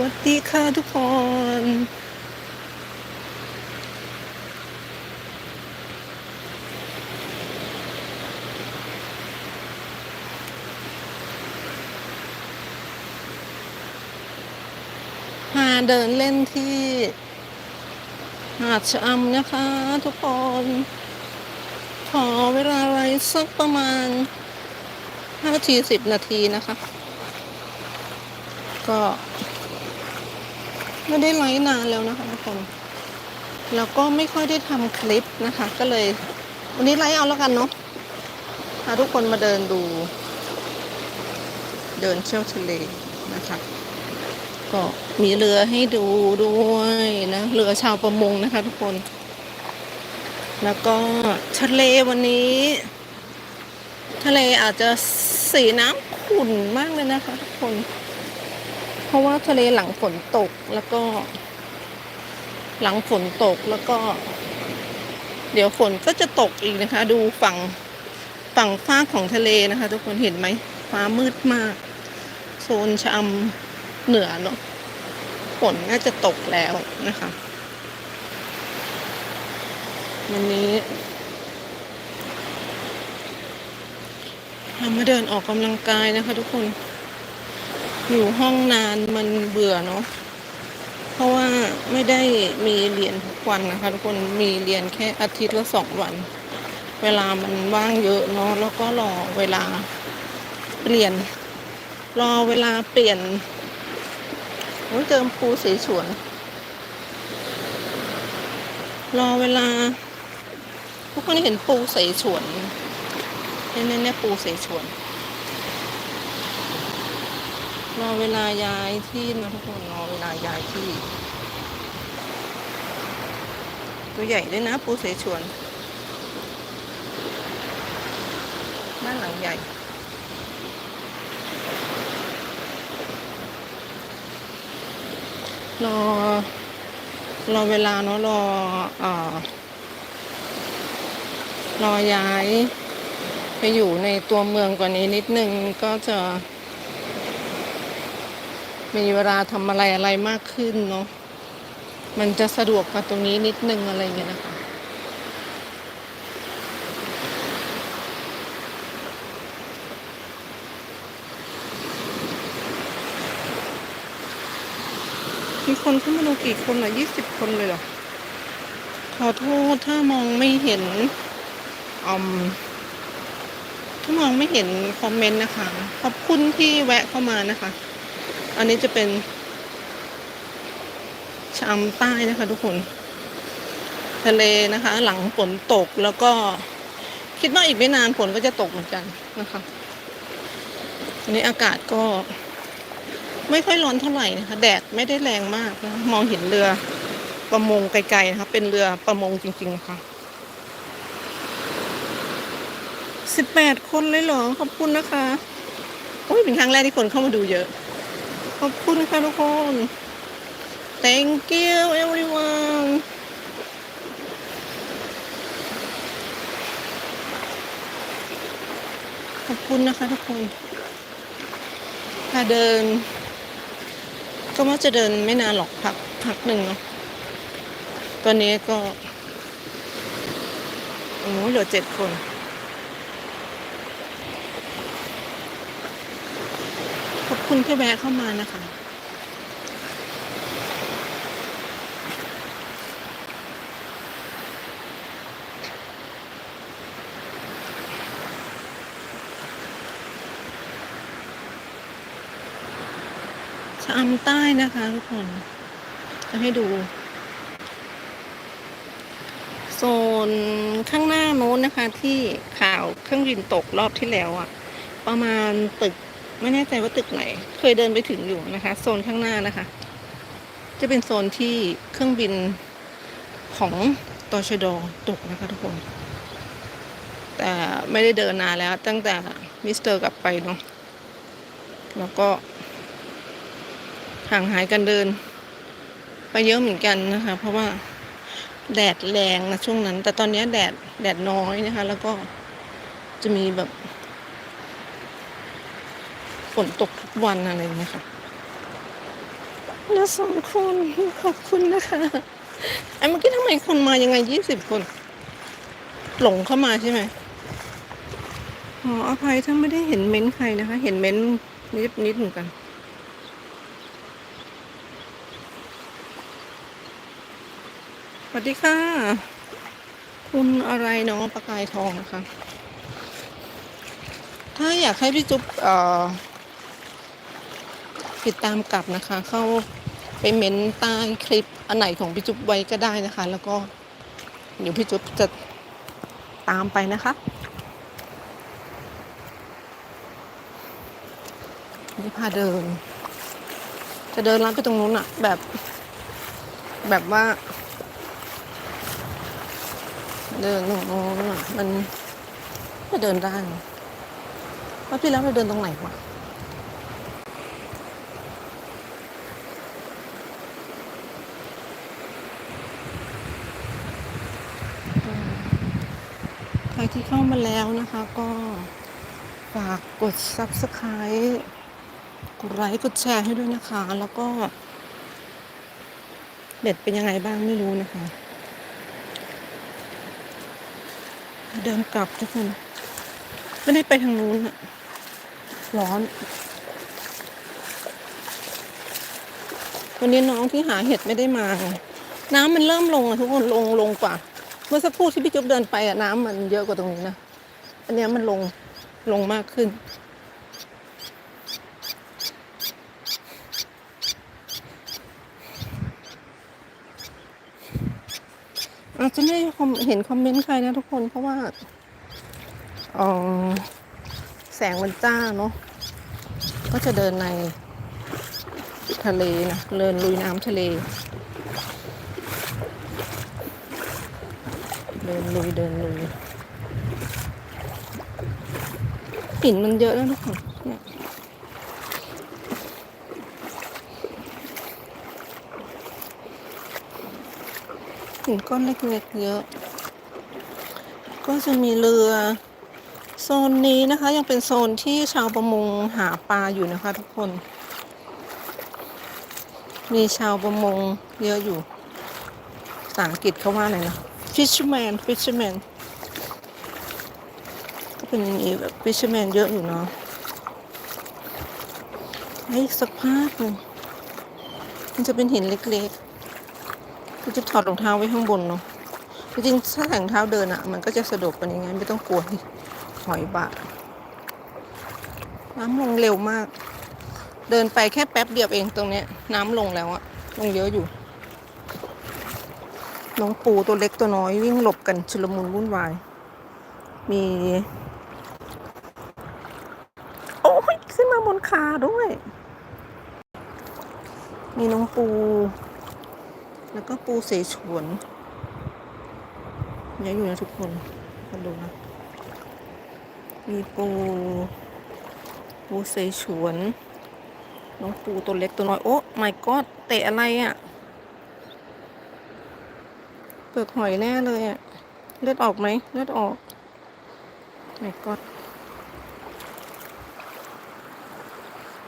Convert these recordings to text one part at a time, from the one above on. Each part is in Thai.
วัสดีค่ะทุกคน มาเดินเล่นที่ หาดชะอำนะคะทุกคน ขอเวลาอะไรสักประมาณห้านาทีสิบนาทีนะคะ ก็ ไม่ได้ไลฟ์นานแล้วนะคะทุกคนแล้วก็ไม่ค่อยได้ทำคลิปนะคะ ก็เลย วันนี้ไลฟ์เอาแล้วกันเนาะพาทุกคนมาเดินดู เดินเที่ยวทะเลนะคะ ก็มีเรือให้ดูด้วยนะเรือชาวประมงนะคะ ทุกคน แล้วก็ทะเลวันนี้ ทะเลอาจจะสีน้ำขุ่นมากเลยนะคะ ทุกคน เพราะว่าทะเลหลังฝนตกแล้วก็ หลังฝนตกแล้วก็ เดี๋ยวฝนก็จะตกอีกนะคะ ดูฝั่งฝั่งฟ้าของทะเลนะคะ ทุกคนเห็นไหมฟ้ามืดมาก โซนชะอำเหนือเนาะฝนน่าจะตกแล้วนะคะวันนี้เรามาเดินออกกำลังกายนะคะทุกคน อยู่ห้องนานมันเบื่อเนาะ เพราะว่าไม่ได้มีเรียนทุกวันนะคะทุกคนมีเรียนแค่อาทิตย์ละสองวัน เวลามันว่างเยอะเนาะแล้วก็รอเวลาเปลี่ยน รอเวลาเปลี่ยนโอ้เจิมปูสีสวน รอเวลาพวกคนเห็นปูส่ฉวนเนี่ยเนี่ยเน่ปูส่ฉวน รอเวลาย้ายที่นะทุกคนรอเวลาย้ายที่ ตัวใหญ่ด้วยนะปูเสฉวนบ้านหลังใหญ่รอรอเวลาเนาะรอเอ่อรอย้าย ไปอยู่ในตัวเมืองกว่านี้นิดนึงก็จะ มีเวลาทำอะไรอะไรมากขึ้นเนาะมันจะสะดวกกว่าตรงนี้นิดนึงอะไรเงี้ยนะคะมีคนเข้ามาดูกี่คนอะยี่สิบคนเลยเหรอ ขอโทษถ้ามองไม่เห็นอมถ้ามองไม่เห็นคอมเมนต์นะคะ ขอบคุณที่แวะเข้ามานะคะ อันนี้จะเป็นชามใต้นะคะทุกคน ทะเลนะคะ หลังฝนตกแล้วก็ คิดว่าอีกไม่นานฝนก็จะตกเหมือนกันนะคะอันนี้อากาศก็ ไม่ค่อยร้อนเท่าไหร่นะคะ แดดไม่ได้แรงมากนะมองเห็นเรือประมงไกลๆนะคะเป็นเรือประมงจริงๆนะคะสิบแปดคนเลยเหรอขอบคุณนะคะโอ้ยเป็นครั้งแรกที่คนเข้ามาดูเยอะ ขอบคุณค่ะทุกคน thank you everyone ขอบคุณนะคะทุกคนถ้าเดิน ก็ว่าจะเดินไม่นานหรอกพักพักหนึ่งเนาะตอนนี้ก็โอ้เหลือเจ็ดคน ขอบ คุณที่แวะเข้ามานะคะชะอำใต้นะคะทุกคน จะให้ดู โซนข้างหน้าโน้นนะคะที่ข่าวเครื่องบินตกรอบที่แล้วอะประมาณตึก ไม่แน่ใจว่าตึกไหน เคยเดินไปถึงอยู่นะคะ โซนข้างหน้านะคะ จะเป็นโซนที่เครื่องบินของตชดตกนะคะทุกคน แต่ไม่ได้เดินนานแล้ว ตั้งแต่มิสเตอร์กลับไปเนาะแล้วก็ ห่างหายกันเดิน ไปเยอะเหมือนกันนะคะ เพราะว่าแดดแรงนะช่วงนั้น แต่ตอนนี้แดดแดดน้อยนะคะ แล้วก็จะมีแบบ นตกทุกวันอะไรอย่างเงี้ยค่ะแล้วสองคนขอบคุณนะคะไอ้เมื่อกี้ทำไมคนมายังไงยี่สิบคน หลงเข้ามาใช่ไหมขออภัยถ้าไม่ได้เห็นเม้นต์ใครนะคะ เห็นเม้นต์นิดนิดเหมือนกันสวัสดีค่ะ คุณอะไรเนาะประกายทองนะคะ ถ้าอยากให้พี่จุ๊บเอ่อ ติดตามกลับนะคะ เข้าไปเม้นใต้คลิปอันไหนของพี่จุ๊บไว้ก็ได้นะคะ แล้วก็เดี๋ยวพี่จุ๊บจะตามไปนะคะนี่พาเดิน จะเดินลัดไปตรงนู้นอะแบบ แบบว่า เดินตรงนู้นอะมันก็เดินได้ว่าพี่แล้วเราเดินตรงไหนวะ ครที่เข้ามาแล้วนะคะก็ฝากกด subscribe กดไลค์กดแชร์ให้ด้วยนะคะ แล้วก็เน็ตเป็นยังไงบ้างไม่รู้นะคะ เดินกลับทุกคน ไม่ได้ไปทางนู้นอะร้อน วันนี้น้องที่หาเห็ดไม่ได้มา น้ำมันเริ่มลงอะทุกคนลงลงกว่า เมื่อสักครู่ที่พี่จุ๊บเดินไปอะน้ำมันเยอะกว่าตรงนี้นะ อันนี้มันลงลงมากขึ้น อาจจะไม่คอมเห็นคอมเมนต์ใครนะทุกคนเพราะว่าออแสงมันจ้าเนาะ ก็จะเดินในทะเลนะ เดินลุยน้ำทะเล เดินลุยเดินลุยหินมันเยอะนะทุกคนเนี่ยหินก้อนเล็กๆเยอะ ก็จะมีเรือโซนนี้นะคะยังเป็นโซนที่ชาวประมงหาปลาอยู่นะคะทุกคน มีชาวประมงเยอะอยู่ภาษาอังกฤษเขาว่าอะไรนะ fisherman fisherman ก็เป็นอย่างนี้แบบ fisherman เยอะอยู่เนาะไอ้สักพักหนึ่งมันจะเป็นหินเล็กๆก็จะถอดรองเท้าไว้ข้างบนเนาะจริงๆถ้าแต่งเท้าเดินอะมันก็จะสะดวกกว่านี้ไงไม่ต้องกลัวหอยบาดน้ำลงเร็วมาก เดินไปแค่แป๊บเดียวเองตรงเนี้ย น้ำลงแล้วอะลงเยอะอยู่ น้องปูตัวเล็กตัวน้อยวิ่งหลบกันชุลมุนวุ่นวาย มี โอ้ยขึ้นมาบนคาด้วย มีน้องปู แล้วก็ปูเสฉวนเยอะอยู่นะทุกคนมาดูนะ มีปู ปูเสฉวน น้องปูตัวเล็กตัวน้อย โอ้ my god เตะอะไรอะ่ะ ลือกหอยแน่เลยอะ่ะเลือดออกไหมเลือดออก my god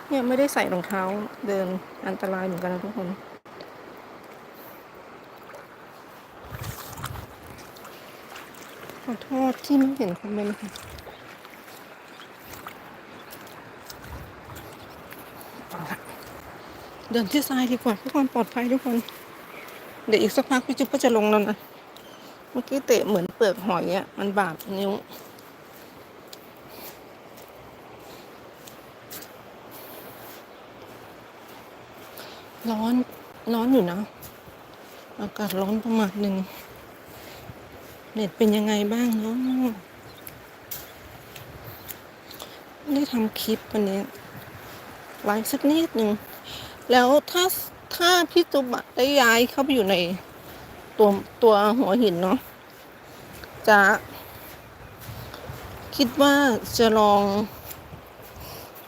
เนี่ยไม่ได้ใส่รองเท้าเดินอันตรายเหมือนกันนะทุกคนขอโทษที่ไม่เห็นคอมเมนต์ค่ะเดินที่ซ้ายดีกว่าเพื่อความปลอดภัยทุกคน เดี๋ยวอีกสักพักพี่จุ๊บก็จะลงแล้วนะ เมื่อกี้เตะเหมือนเปลือกหอยอะมันบาดนิ้ว ร้อน ร้อนอยู่นะ อากาศร้อนประมาณหนึ่ง เน็ตเป็นยังไงบ้างเนาะไม่ได้ทำคลิปวันนี้ไลฟ์สักนิดหนึ่ง แล้วถ้า ถ้าพี่จุบะได้ย้ายเข้าไปอยู่ในตัวตัวหัวหินเนาะจะคิดว่าจะลอง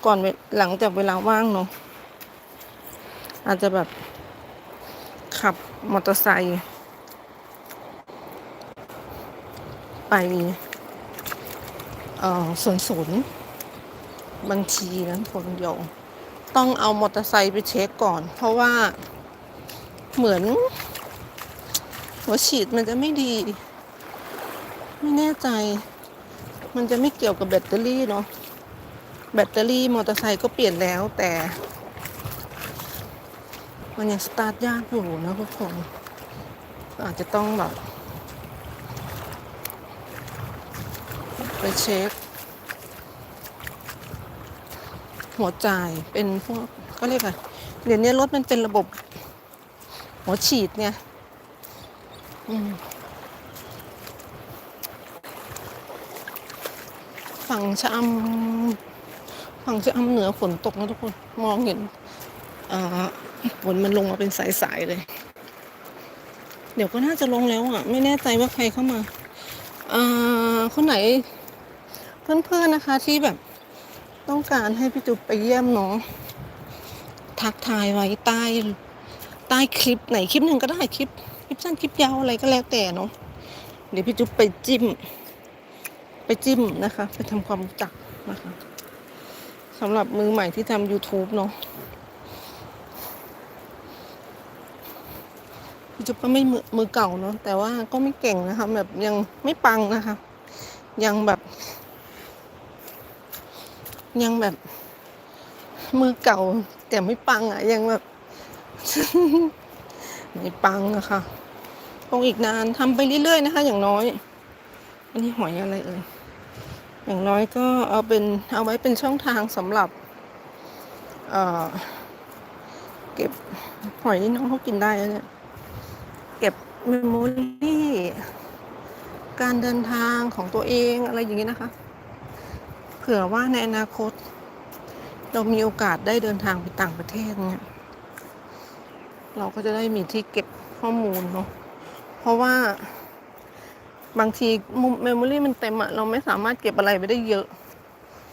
ก่อนหลังจากเวลาว่างเนาะอาจจะแบบขับมอเตอร์ไซค์ไปเอ่อส่วนศูนย์บางทีนะคนเดียว ต้องเอามอเตอร์ไซค์ไปเช็คก่อน เพราะว่าเหมือน หัวฉีดมันจะไม่ดี ไม่แน่ใจ มันจะไม่เกี่ยวกับแบตเตอรี่เนาะแบตเตอรี่มอเตอร์ไซค์ก็เปลี่ยนแล้วแต่ มันยังสตาร์ทยากอยู่นะทุกคนอาจจะต้องแบบไปเช็ค หัวจ่ายเป็นพวกก็เรียกอะไรเดี๋ยวนี้รถมันเป็นระบบ หัวฉีดเนี่ยฝั่งชะอำฝั่งชะอำเหนือฝนตกนะทุกคนมองเห็นอ่าฝนมันลงมาเป็นสายๆเลย เดี๋ยวก็น่าจะลงแล้วอะ ไม่แน่ใจว่าใครเข้ามาอ่าคนไหน เพื่อนๆนะคะที่แบบ ต้องการให้พี่จุ๊บไปเยี่ยมน้อง ทักทายไว้ใต้ ใต้คลิปไหนคลิปหนึ่งก็ได้คลิป คลิปสั้นคลิปยาวอะไรก็แล้วแต่เนาะเดี๋ยวพี่จุ๊บไปจิ้ม ไปจิ้มนะคะ ไปทำความรู้จักนะคะสำหรับมือใหม่ที่ทำ YouTube เนาะพี่จุ๊บก็ไม่มือมือเก่าเนาะแต่ว่าก็ไม่เก่งนะคะ แบบยังไม่ปังนะคะ ยังแบบ ยังแบบ มือเก่า แต่ไม่ปังอะ ยังแบบ ไม่ปังอะค่ะคงอีกนานทำไปเรื่อยๆนะคะ อย่างน้อย อันนี้หอยอะไรเอ่ยอย่างน้อยก็เอาเป็นเอาไว้เป็นช่องทางสำหรับเอ่อเก็บหอยนี่น้องเขากินได้แล้วเนี่ยเก็บเมมโมรี่การเดินทางของตัวเองอะไรอย่างนี้นะคะ เผื่อว่าในอนาคต เรามีโอกาสได้เดินทางไปต่างประเทศเนี่ยเราก็จะได้มีที่เก็บข้อมูลเนาะเพราะว่าบางทีเมมโมรี่มันเต็มอะเราไม่สามารถเก็บอะไรไปได้เยอะ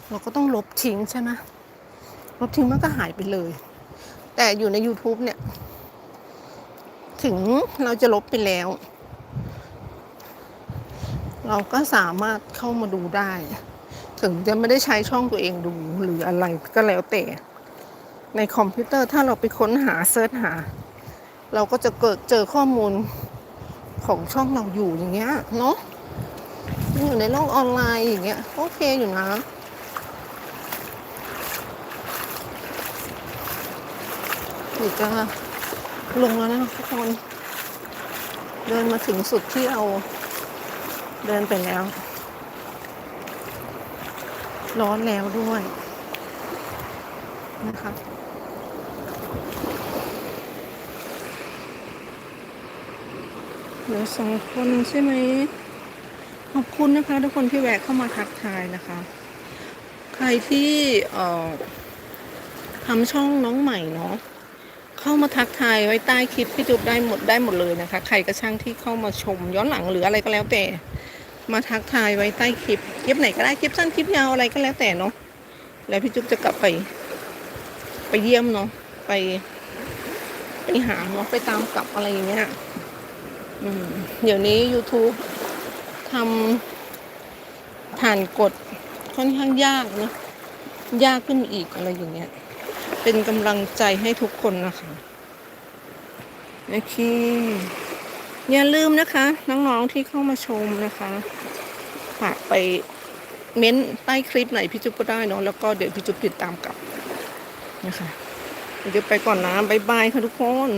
เราก็ต้องลบทิ้งใช่ไหมลบทิ้งมันก็หายไปเลย แต่อยู่ใน YouTube เนี่ย ถึงเราจะลบไปแล้ว เราก็สามารถเข้ามาดูได้ ถึงจะไม่ได้ใช้ช่องตัวเองดูหรืออะไรก็แล้วแต่ ในคอมพิวเตอร์ถ้าเราไปค้นหาเซิร์ชหา เราก็จะเกิดเจอข้อมูลของช่องเราอยู่อย่างเงี้ยเนาะอยู่ในโลกออนไลน์อย่างเงี้ยโอเคอยู่นะเดี๋ยวจะลงแล้วนะทุกคน เดินมาถึงสุดที่เราเดินไปแล้ว ร้อนแล้วด้วยนะคะเหลือสองคนใช่ไหมขอบคุณนะคะ ทุกคนที่แวะเข้ามาทักทายนะคะ ใครที่ทำช่องน้องใหม่เนาะเข้ามาทักทายไว้ใต้คลิปพี่จุ๊บได้หมดได้หมดเลยนะคะ ใครก็ช่างที่เข้ามาชมย้อนหลังหรืออะไรก็แล้วแต่ มาทักทายไว้ใต้คลิป คลิปไหนก็ได้คลิปสั้นคลิปยาวอะไรก็แล้วแต่เนาะแล้วพี่จุ๊บจะกลับไป ไปเยี่ยมเนาะไป ไปหาเนาะไปตามกลับอะไรอย่างเงี้ยอืมเดี๋ยวนี้ YouTube ทำผ่านกฎค่อนข้างยากเนอะยากขึ้นอีกอะไรอย่างเงี้ย เป็นกำลังใจให้ทุกคนนะคะโอเค อย่าลืมนะคะ น้องๆที่เข้ามาชมนะคะฝากไปเม้นใต้คลิปไหนพี่จุ๊บก็ได้เนาะแล้วก็เดี๋ยวพี่จุ๊บติดตามกลับนะคะเดี๋ยวไปก่อนนะบ๊ายบายค่ะทุกคน